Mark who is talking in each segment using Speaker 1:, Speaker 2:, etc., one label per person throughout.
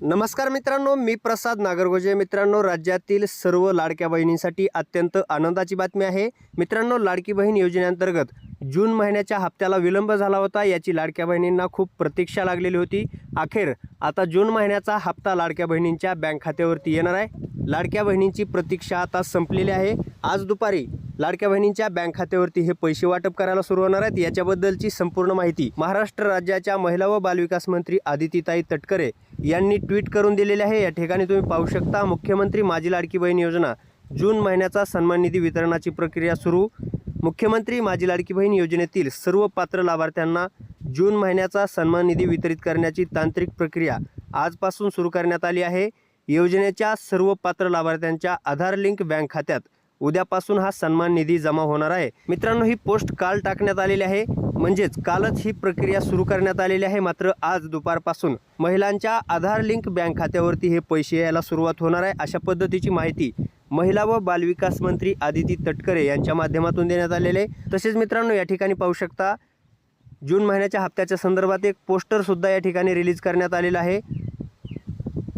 Speaker 1: नमस्कार मित्रांनो मी प्रसाद नागरगोजे. मित्रांनो राज्यातील सर्व लाडक्या बहिणींसाठी अत्यंत आनंदाची बातमी आहे. मित्रांनो लाडकी बहीण योजनेअंतर्गत जून महिन्याच्या हप्त्याला विलंब झाला होता याची लाडक्या बहिणींना खूप प्रतीक्षा लागलेली होती. अखेर आता जून महिन्याचा हप्ता लाडक्या बहिणींच्या बँक खात्यावरती येणार आहे. लाडक्या बहिणींची प्रतीक्षा आता संपलेली आहे. आज दुपारी लाडक्या बहिणींच्या बँक खात्यावरती हे पैसे वाटप करायला सुरू होणार आहेत. याच्याबद्दलची संपूर्ण माहिती महाराष्ट्र राज्याच्या महिला व बालविकास मंत्री आदितीताई तटकरे यांनी ट्विट करून दिलेले आहे. या ठिकाणी तुम्ही पाहू शकता मुख्यमंत्री माझी लाडकी बहीण योजना जून महिन्याचा सन्मान निधी वितरणाची प्रक्रिया सुरू. मुख्यमंत्री माझी लाडकी बहीण योजनेतील सर्व पात्र लाभार्थ्यांना जून महिन्याचा सन्मान निधी वितरित करण्याची तांत्रिक प्रक्रिया आजपासून सुरू करण्यात आली आहे. योजनेच्या सर्व पात्र लाभार्थ्यांच्या आधार लिंक बँक खात्यात उद्यापासून हा सन्मान निधी जमा होणार आहे. मित्रांनो ही पोस्ट काल टाकण्यात आलेली आहे. म्हणजेच कालच ही प्रक्रिया सुरू करण्यात आलेली आहे. मात्र आज दुपारपासून महिलांच्या आधार लिंक बँक खात्यावरती हे पैसे यायला सुरुवात होणार आहे. अशा पद्धतीची माहिती महिला व बालविकास मंत्री आदिती तटकरे यांच्या माध्यमातून देण्यात आलेले आहे. तसेच मित्रांनो या ठिकाणी पाहू शकता जून महिन्याच्या हप्त्याच्या संदर्भात एक पोस्टरसुद्धा या ठिकाणी रिलीज करण्यात आलेलं आहे.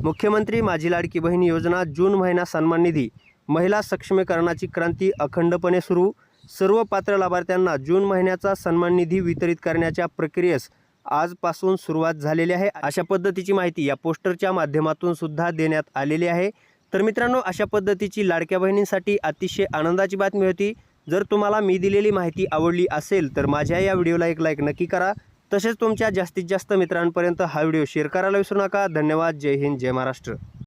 Speaker 1: मुख्यमंत्री माझी लाडकी बहीण योजना जून महिना सन्मान निधी महिला सक्षमीकरणाची क्रांती अखंडपणे सुरू सर्व पात्र लाभार्थ्यांना जून महिन्याचा सन्मान निधी वितरित करण्याच्या प्रक्रियेस आजपासून सुरुवात झालेली आहे. अशा पद्धतीची माहिती या पोस्टरच्या माध्यमातून सुद्धा देण्यात आलेली आहे. तर मित्रांनो अशा पद्धतीची लाडक्या बहिणींसाठी अतिशय आनंदाची बातमी होती. जर तुम्हाला मी दिलेली माहिती आवडली असेल तर माझ्या या व्हिडिओला एक लाईक नक्की करा. तसेच तुमच्या जास्तीत जास्त मित्रांपर्यंत हा व्हिडिओ शेअर करायला विसरू नका. धन्यवाद. जय हिंद. जय महाराष्ट्र.